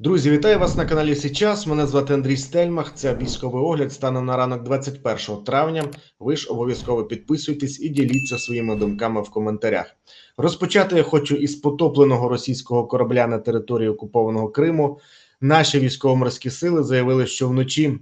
Друзі, вітаю вас на каналі Січас. Мене звати Андрій Стельмах. Це військовий огляд станом на ранок 21 травня. Ви ж обов'язково підписуйтесь і діліться своїми думками в коментарях. Розпочати я хочу із потопленого російського корабля на території окупованого Криму. Наші військово-морські сили заявили, що вночі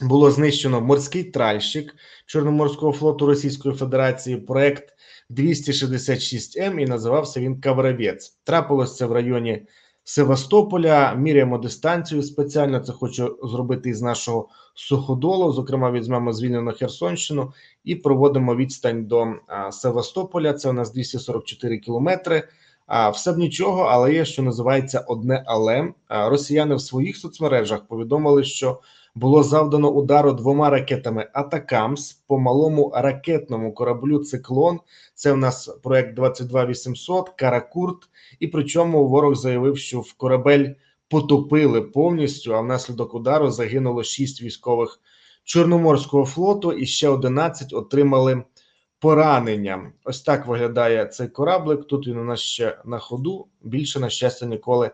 було знищено морський тральщик Чорноморського флоту Російської Федерації. Проект 266М і називався він Кавровець. Трапилось це в районі. Севастополя міряємо дистанцію. Спеціально це хочу зробити із нашого суходолу. Зокрема, візьмемо звільнену Херсонщину і проводимо відстань до Севастополя. Це у нас 244 кілометри. А все б нічого, але є що називається одне але. Росіяни в своїх соцмережах повідомили, що було завдано удару двома ракетами Атакамс по малому ракетному кораблю Циклон. Це у нас проект 22800, Каракурт. І причому ворог заявив, що в корабель потопили повністю. А внаслідок удару загинуло 6 військових Чорноморського флоту, і ще 11 отримали поранення. Ось так виглядає цей кораблик. Тут він у нас ще на ходу. Більше на щастя ніколи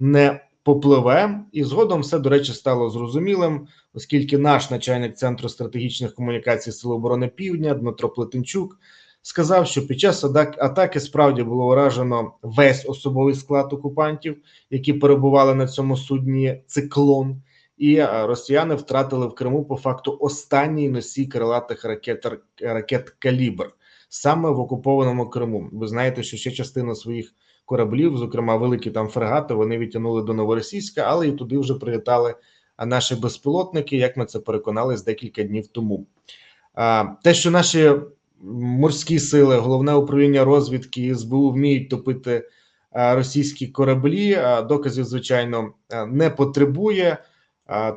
не попливе. І згодом все, до речі, стало зрозумілим, оскільки наш начальник центру стратегічних комунікацій Сил оборони Півдня Дмитро Плетенчук сказав, що під час атаки справді було уражено весь особовий склад окупантів, які перебували на цьому судні циклон, і росіяни втратили в Криму по факту останній носій крилатих ракет ракет Калібр саме в окупованому Криму. Ви знаєте, що ще частина своїх кораблів, зокрема великі там фрегати, вони відтягнули до Новоросійська, але і туди вже прилітали наші безпілотники. Як ми це переконалися декілька днів тому. Те, що наші морські сили, головне управління розвідки СБУ вміють топити російські кораблі. Доказів, звичайно, не потребує.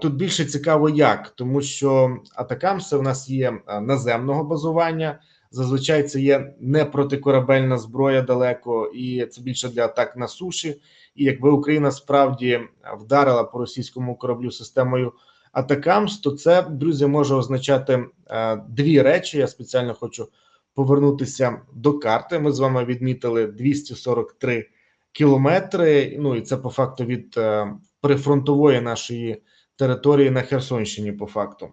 Тут більше цікаво, як тому, що атакамси в нас є наземного базування. Зазвичай це є не протикорабельна зброя далеко, і це більше для атак на суші. І якби Україна справді вдарила по російському кораблю системою Атакамс, то це друзі може означати е, дві речі. Я спеціально хочу повернутися до карти. Ми з вами відмітили 243 кілометри. Ну і це по факту від е, прифронтової нашої території на Херсонщині, по факту,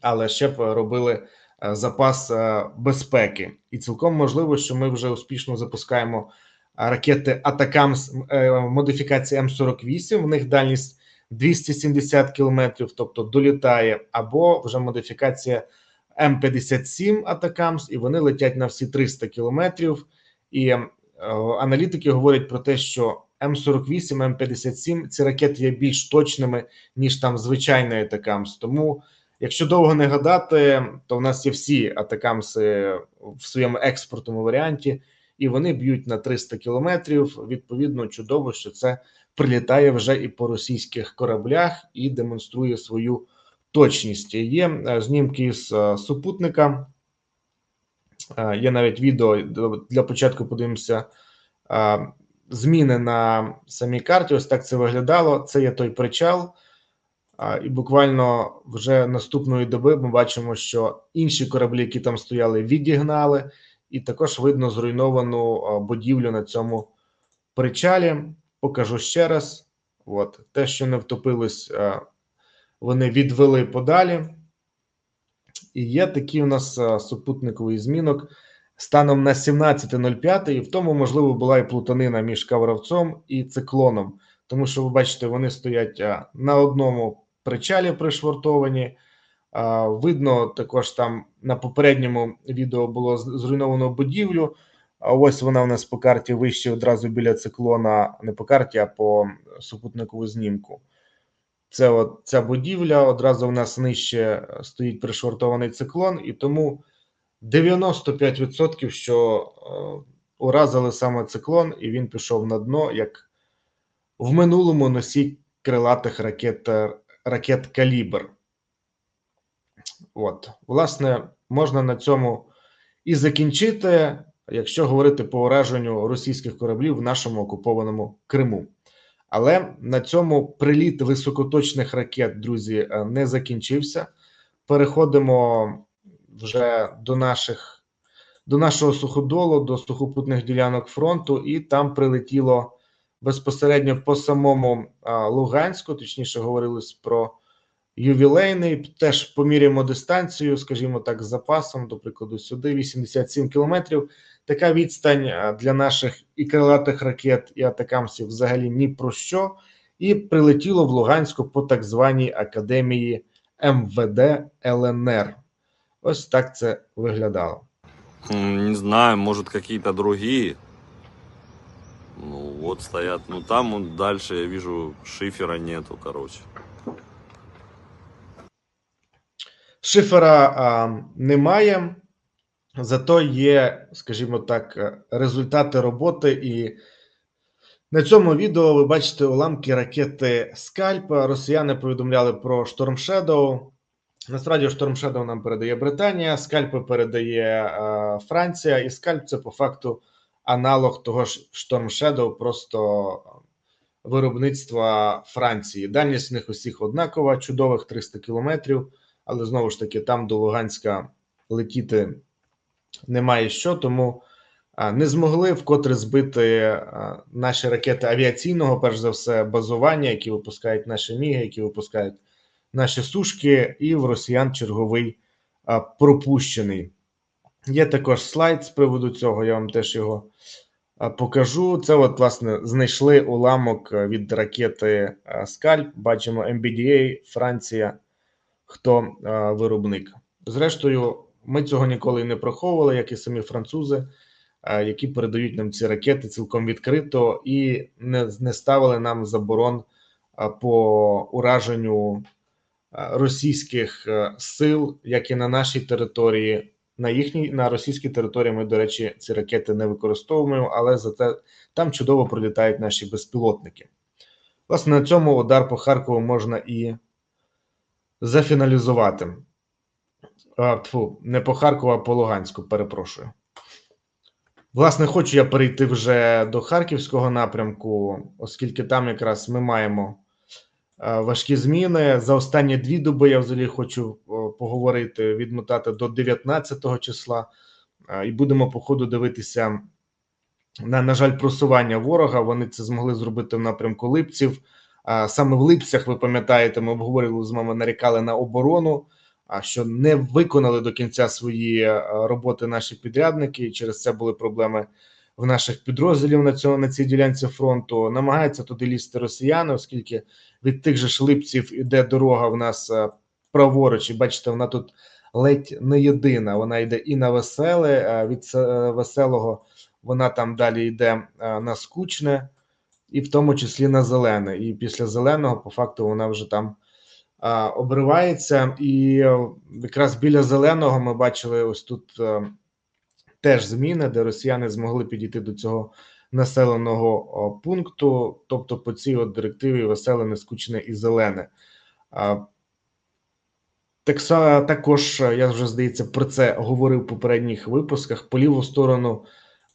але ще б робили запас е, безпеки, і цілком можливо, що ми вже успішно запускаємо ракети Атакамс е, модифікації М48. В них дальність 270 кілометрів, тобто долітає, або вже модифікація М57 Атакамс, і вони летять на всі 300 кілометрів. І е, аналітики говорять про те, що М48, М57 ці ракети є більш точними ніж там звичайний Атакамс. Тому, якщо довго не гадати, то в нас є всі Атакамси в своєму експортному варіанті, і вони б'ють на 300 кілометрів. Відповідно, чудово, що це прилітає вже і по російських кораблях і демонструє свою точність. Є е, знімки з е, супутника. Е, є навіть відео для початку. Подивимося зміни на самій карті. Ось так це виглядало. Це є той причал. І буквально вже наступної доби ми бачимо, що інші кораблі, які там стояли, відігнали, і також видно зруйновану будівлю на цьому причалі. Покажу ще раз. От те, що не втопилось, вони відвели подалі. І є такі у нас супутниковий змінок станом на 17.05, і в тому, можливо, була і плутанина між кавровцом і циклоном, тому що ви бачите, вони стоять на одному причалі пришвартовані. Видно, також там на попередньому відео було зруйновано будівлю. А ось вона у нас по карті вище одразу біля циклона, не по карті, а по супутникову знімку. Це от ця будівля. Одразу у нас нижче стоїть пришвартований циклон, і тому 95%, що е, уразили саме циклон, і він пішов на дно, як в минулому носі крилатих ракет ракет Калібр. От, власне, можна на цьому і закінчити якщо говорити по ураженню російських кораблів в нашому окупованому Криму. Але на цьому приліт високоточних ракет, друзі, е, не закінчився. Переходимо вже до наших до нашого суходолу, до сухопутних ділянок фронту, і там прилетіло безпосередньо по самому Луганську, точніше говорилось про ювілейний. Теж поміряємо дистанцію, скажімо так, з запасом, до прикладу, сюди 87 кілометрів. Така відстань для наших і крилатих ракет, і атакамсів взагалі ні про що. І прилетіло в Луганську по так званій академії МВД ЛНР. Ось так це виглядало. Не знаю, может какие-то другие. Вот стоят. Ну там вот дальше я вижу шифера нету, короче. Шифера а, немає, зато є, скажімо так, результати роботи. І на цьому відео ви бачите уламки ракети Скальп. Росіяни повідомляли про Storm Shadow. Насправді Storm Shadow нам передає Британія, скальпи передає е, Франція, і скальп це по факту аналог того ж Storm Shadow, просто виробництва Франції. Дальність в них усіх однакова, чудових 300 кілометрів, але знову ж таки там до Луганська летіти немає що, тому не змогли вкотре збити наші ракети авіаційного, перш за все, базування, які випускають наші міги, які випускають наші сушки, і в росіян черговий пропущений. Є також слайд з приводу цього, я вам теж його покажу. Це, от, власне, знайшли уламок від ракети Скальп. Бачимо MBDA, Франція, хто виробник. Зрештою, ми цього ніколи не приховували, як і самі французи, які передають нам ці ракети цілком відкрито і не, ставили нам заборон по ураженню російських е, сил, як і на нашій території. На їхній на російській території ми, до речі, ці ракети не використовуємо, але зате там чудово пролітають наші безпілотники. Власне, на цьому удар по Харкову можна і зафіналізувати. А, тьфу, не по Харкову, а по Луганську, перепрошую. Власне, хочу я перейти вже до Харківського напрямку, оскільки там якраз ми маємо важкі зміни. За останні дві доби я взагалі хочу поговорити, відмотати до 19 числа, і будемо по ходу дивитися на, на жаль, просування ворога. Вони це змогли зробити в напрямку Липців. Саме в Липцях, ви пам'ятаєте, ми обговорювали з вами, нарікали на оборону, а що не виконали до кінця свої роботи наші підрядники, і через це були проблеми в наших підрозділів на цьому на цій ділянці фронту. Намагаються туди лізти росіяни, оскільки від тих же ж Липців іде дорога в нас праворуч, і бачите, вона тут ледь не єдина. Вона йде і на веселе, від веселого вона там далі йде е, на скучне, і в тому числі на зелене. І після зеленого, по факту, вона вже там обривається. І е, якраз біля зеленого ми бачили ось тут е, теж зміни, де росіяни змогли підійти до цього населеного пункту, тобто по цій от директиві веселе, нескучне і зелене. Так також е, я вже здається про це говорив в попередніх випусках. По ліву сторону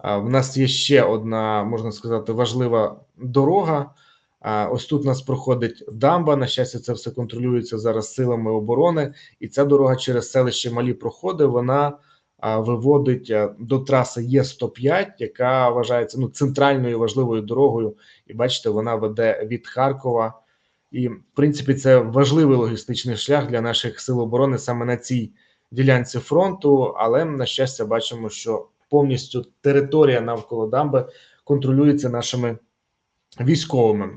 в нас є ще одна, можна сказати, важлива дорога. Ось тут у нас проходить дамба. На щастя, це все контролюється зараз силами оборони, і ця дорога через селище Малі проходить. Вона виводить до траси Є105, яка вважається ну центральною важливою дорогою. І бачите, вона веде від Харкова. І в принципі, це важливий логістичний шлях для наших сил оборони саме на цій ділянці фронту. Але на щастя, бачимо, що повністю територія навколо дамби контролюється нашими військовими.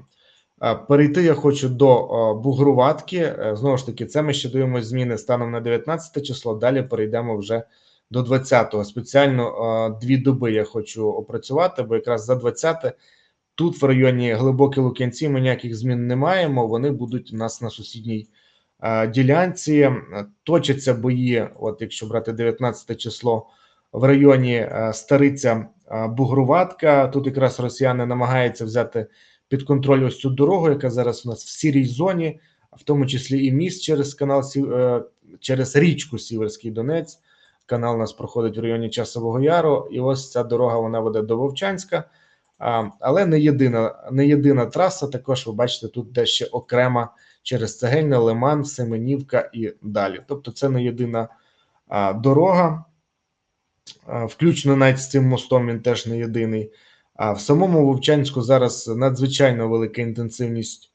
Е, Перейти я хочу до е, Бугруватки. Е, Знову ж таки, це ми ще дивимося зміни станом на 19 число. Далі перейдемо вже до 20-го. Спеціально дві доби я хочу опрацювати, бо якраз за 20 тут в районі глибокі Лук'янці ми ніяких змін не маємо. Вони будуть у нас на сусідній е, ділянці. Е, Точаться бої. От якщо брати 19 число в районі е, Стариця Бугруватка. Тут якраз росіяни намагаються взяти під контроль ось цю дорогу, яка зараз у нас в сірій зоні, в тому числі і міст через канал через річку Сіверський Донець. Канал у нас проходить в районі Часового Яру, і ось ця дорога вона веде до Вовчанська. Але не єдина, не єдина траса. Також ви бачите, тут де ще окрема через Цегельне, Лиман, Семенівка і далі. Тобто, це не єдина дорога, включно навіть з цим мостом. Він теж не єдиний. А в самому Вовчанську зараз надзвичайно велика інтенсивність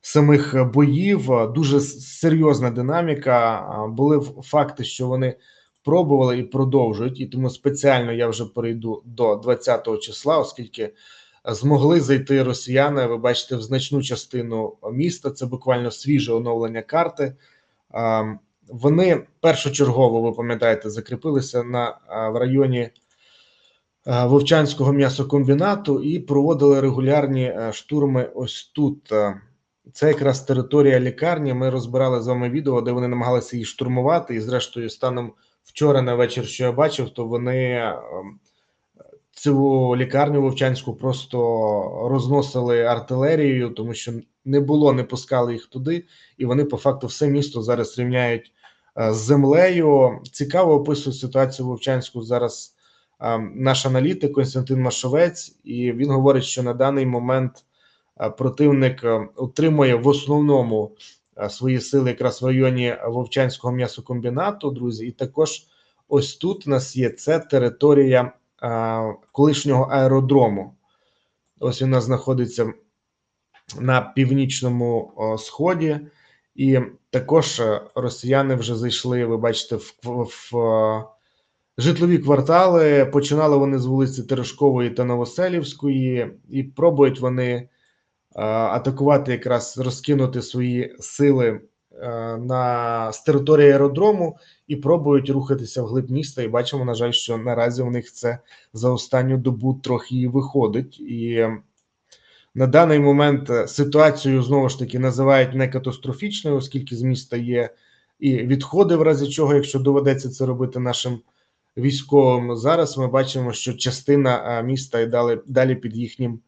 самих боїв, дуже серйозна динаміка. Були факти, що вони пробували і продовжують, і тому спеціально я вже перейду до 20 числа, оскільки е, змогли зайти росіяни. Ви бачите, в значну частину міста. Це буквально свіже оновлення карти. Вони першочергово, ви пам'ятаєте, закріпилися на в районі а, Вовчанського м'ясокомбінату і проводили регулярні е, штурми ось тут. Е, Це якраз територія лікарні. Ми розбирали з вами відео, де вони намагалися її штурмувати. І, зрештою, станом вчора на вечір, що я бачив, то вони ем, цю лікарню Вовчанську просто розносили артилерією, тому що не було, не пускали їх туди, і вони по факту все місто зараз рівняють е, з землею. Цікаво описує ситуацію Вовчанську зараз е, наш аналітик Константин Машовець, і він говорить, що на даний момент е, противник е, утримує в основному свої сили якраз в районі Вовчанського м'ясокомбінату, друзі, і також ось тут у нас є це територія е, колишнього аеродрому. Ось нас знаходиться на північному сході, і також е, росіяни вже зайшли. Ви бачите, в, в, е, житлові квартали. Починали вони з вулиці Терешкової та Новоселівської, і пробують вони е, атакувати, якраз розкинути свої сили е, на з території аеродрому і пробують рухатися вглиб міста. І бачимо, на жаль, що наразі у них це за останню добу трохи виходить. І е, на даний момент е, ситуацію знову ж таки називають не катастрофічною, оскільки з міста є і відходи, в разі чого, якщо доведеться це робити нашим військовим. Зараз ми бачимо, що частина е, міста і далі, далі під їхнім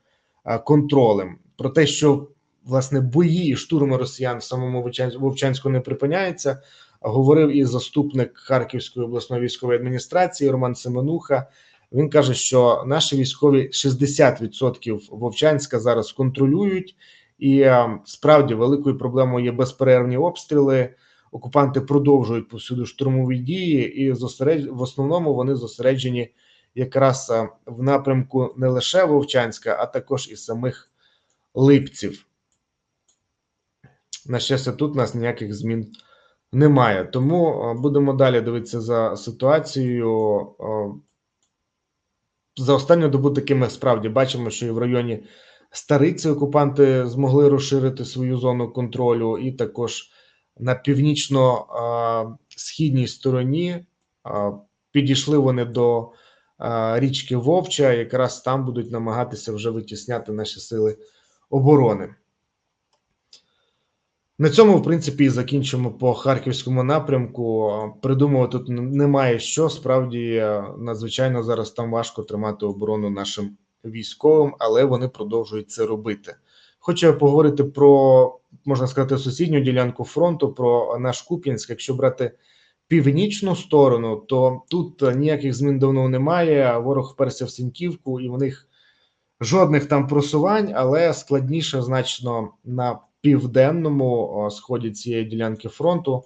е, контролем. Про те, що власне бої і штурми росіян в самому Вовчан- Вовчанську не припиняються, говорив і заступник Харківської обласної військової адміністрації Роман Семенуха. Він каже, що наші військові 60% Вовчанська зараз контролюють, і е, справді великою проблемою є безперервні обстріли. Окупанти продовжують повсюди штурмові дії, і зосередж... в основному вони зосереджені якраз е, в напрямку не лише Вовчанська, а також і самих липців. На щастя, тут у нас ніяких змін немає. Тому е, будемо далі дивитися за ситуацією. Е, За останню добу таки ми справді бачимо, що і в районі Стариці окупанти змогли розширити свою зону контролю, і також на північно-східній стороні підійшли вони до річки Вовча. Якраз там будуть намагатися вже витісняти наші сили оборони. На цьому, в принципі, закінчимо по харківському напрямку. Придумувати тут немає що. Справді е, надзвичайно зараз там важко тримати оборону нашим військовим, але вони продовжують це робити. Хочу поговорити про можна сказати сусідню ділянку фронту, про наш Куп'янськ. Якщо брати північну сторону, то тут е, ніяких змін давно немає. Ворог вперся в Сіньківку, і в них жодних там просувань, але складніше значно на південному сході цієї ділянки фронту.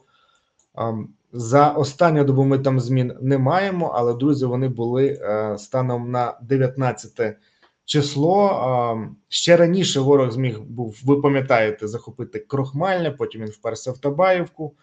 За останню добу ми там змін не маємо, але друзі, вони були е, станом на 19 число. Ще раніше ворог зміг був, ви пам'ятаєте, захопити Крохмальне, потім він вперся в Табаївку.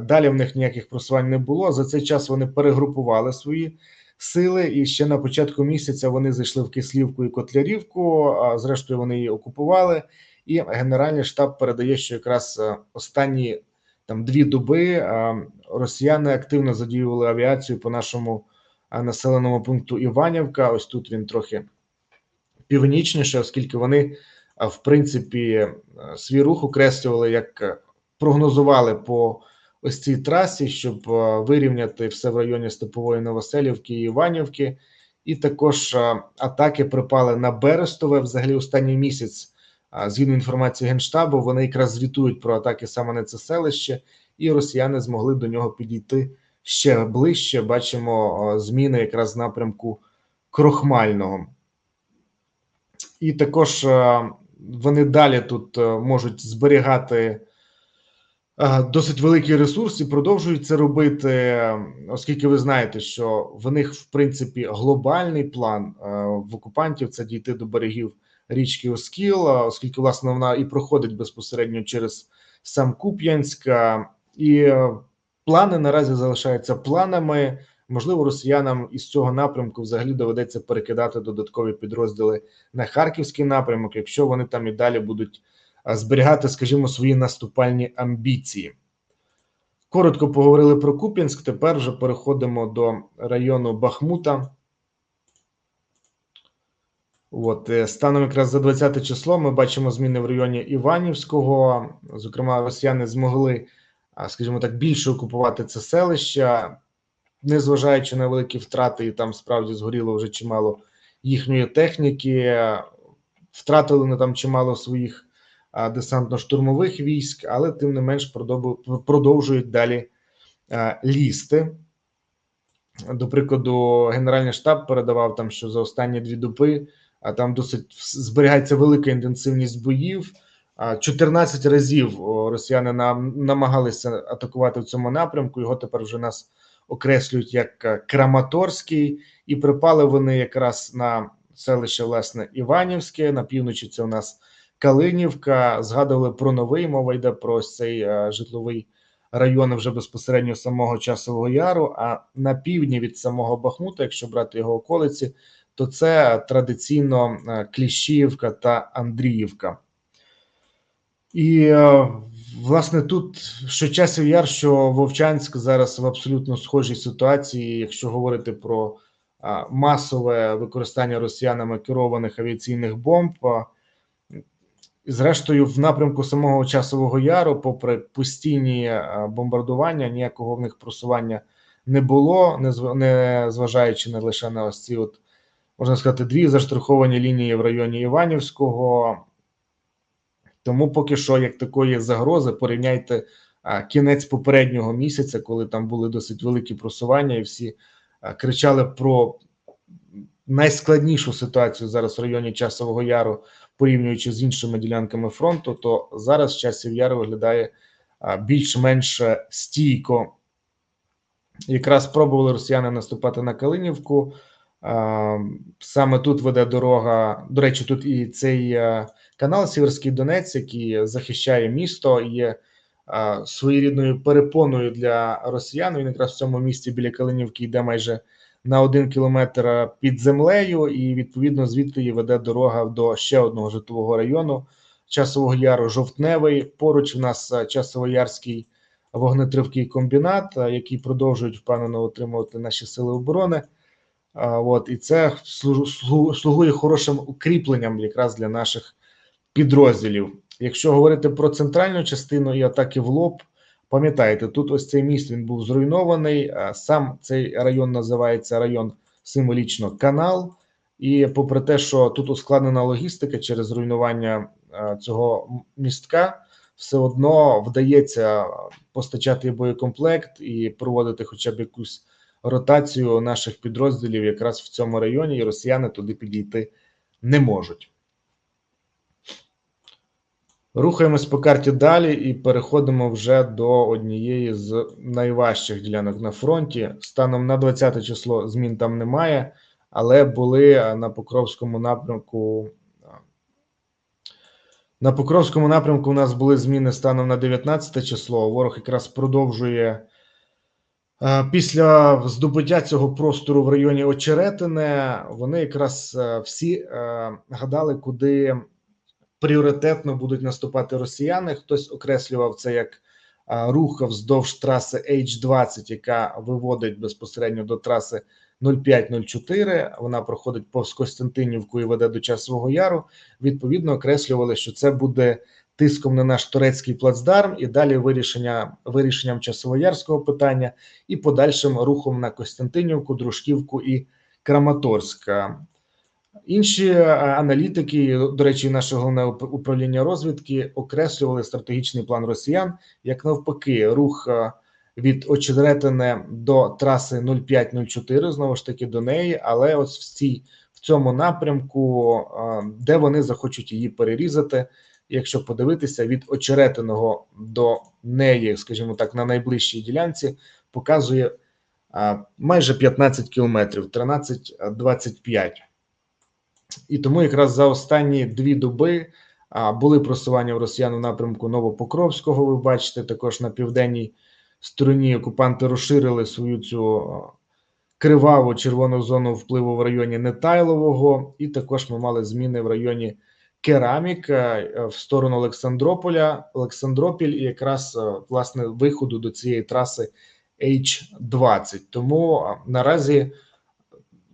Далі в них ніяких просувань не було. За цей час вони перегрупували свої сили, і ще на початку місяця вони зайшли в Кислівку і Котлярівку. А зрештою, вони її окупували. І Генеральний штаб передає, що якраз е, останні там дві доби е, росіяни активно задіювали авіацію по нашому е, населеному пункту Іванівка. Ось тут він трохи північніше, оскільки вони, в принципі, свій рух окреслювали як прогнозували по ось цій трасі, щоб е, вирівняти все в районі Степової Новоселівки і Іванівки. І також е, атаки припали на Берестове. Взагалі, останній місяць, згідно інформації Генштабу, вони якраз звітують про атаки саме на це селище, і росіяни змогли до нього підійти ще ближче. Бачимо зміни якраз в напрямку Крохмального. І також е, вони далі тут е, можуть зберігати е, досить великий ресурс і продовжують це робити, е, оскільки ви знаєте, що в них в принципі глобальний план е, в окупантів це дійти до берегів річки Оскіл, оскільки власне вона і проходить безпосередньо через сам Куп'янськ, е, і е, плани наразі залишаються планами. Можливо, росіянам із цього напрямку взагалі доведеться перекидати додаткові підрозділи на харківський напрямок, якщо вони там і далі будуть зберігати, скажімо, свої наступальні амбіції. Коротко поговорили про Куп'янськ. Тепер вже переходимо до району Бахмута. От е, станом якраз за 20 число ми бачимо зміни в районі Іванівського. Зокрема, росіяни змогли, скажімо так, більше окупувати це селище, незважаючи на великі втрати, і там справді згоріло вже чимало їхньої техніки. Втратили вони там чимало своїх десантно-штурмових військ, але тим не менш продовжують далі лізти. До прикладу, Генеральний штаб передавав там, що за останні дві доби а там досить зберігається велика інтенсивність боїв. 14 разів росіяни нам намагалися атакувати в цьому напрямку. Його тепер вже нас окреслюють як е, Краматорський, і припали вони якраз на селище власне Іванівське. На півночі це у нас Калинівка. Згадували про новий мова йде про цей е, житловий район вже безпосередньо самого часового яру. А на півдні від самого Бахмута, якщо брати його околиці, то це традиційно е, Кліщіївка та Андріївка. І е, власне тут що часів яр, що Вовчанськ зараз в абсолютно схожій ситуації, якщо говорити про масове використання росіянами керованих авіаційних бомб. І Зрештою, в напрямку самого часового яру, попри постійні е, бомбардування, ніякого в них просування не було, не зважаючи не лише на ось ці, от можна сказати, дві заштриховані лінії в районі Іванівського. Тому поки що, як такої загрози, порівняйте а, кінець попереднього місяця, коли там були досить великі просування, і всі а, кричали про найскладнішу ситуацію зараз в районі Часового Яру, порівнюючи з іншими ділянками фронту, то зараз часів яру виглядає більш-менш е, стійко. Якраз спробували росіяни наступати на Калинівку. Саме тут веде дорога. До речі, тут і цей е, канал Сіверський Донець, який захищає місто, є своєрідною перепоною для росіян. Він якраз в цьому місці біля Калинівки йде майже на один кілометр під землею, і відповідно звідти веде дорога до ще одного житлового району Часового Яру Жовтневий. Поруч в нас е, Часово-Ярський вогнетривкий комбінат, е, який продовжують впевнено отримувати наші сили оборони. От і це слугує хорошим укріпленням якраз для наших підрозділів. Якщо говорити про центральну частину і атаки в лоб, пам'ятаєте, тут ось цей міст він був зруйнований. Сам цей район називається район символічно канал. І попри те, що тут ускладнена логістика через руйнування е, цього містка, все одно вдається постачати боєкомплект і проводити хоча б якусь ротацію наших підрозділів якраз в цьому районі, і росіяни туди підійти не можуть. Рухаємось по карті далі і переходимо вже до однієї з найважчих ділянок на фронті. Станом на 20 число змін там немає, але були е, на Покровському напрямку. е, На Покровському напрямку у нас були зміни станом на 19 число. Ворог якраз продовжує Е, Після здобуття цього простору в районі Очеретине вони якраз всі гадали, куди пріоритетно будуть наступати росіяни. Хтось окреслював це як рух вздовж траси H20, яка виводить безпосередньо до траси 0504. Вона проходить повз Костянтинівку і веде до Часового Яру. Відповідно, окреслювали, що це буде тиском на наш турецький плацдарм і далі вирішення вирішенням часовоярського питання і подальшим рухом на Костянтинівку, Дружківку і Краматорськ. Інші е, аналітики, до речі, наше головне управління розвідки окреслювали стратегічний план росіян як навпаки, рух е, від Очеретине до траси 0504, знову ж таки до неї, але ось в цій в цьому напрямку, е, де вони захочуть її перерізати, Якщо подивитися від очеретиного до неї, скажімо так, на найближчій ділянці, показує майже 15 кілометрів, 13-25. І тому якраз за останні дві доби були просування в росіян у напрямку Новопокровського. Ви бачите, також на південній стороні окупанти розширили свою цю криваву червону зону впливу в районі Нетайлового, і також ми мали зміни в районі Керамік е, в сторону Олександрополя, Олександропіль, і якраз власне виходу до цієї траси H20. Тому наразі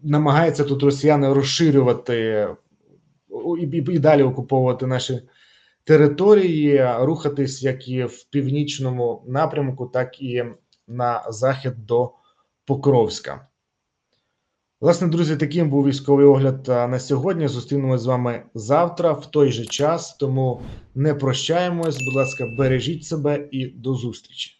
намагаються тут росіяни розширювати і, і, далі окуповувати наші території, рухатись як і в північному напрямку, так і на захід до Покровська. Власне, друзі, таким був військовий огляд на сьогодні. Зустрінемось з вами завтра в той же час. Тому не прощаємось. Будь ласка, бережіть себе і до зустрічі.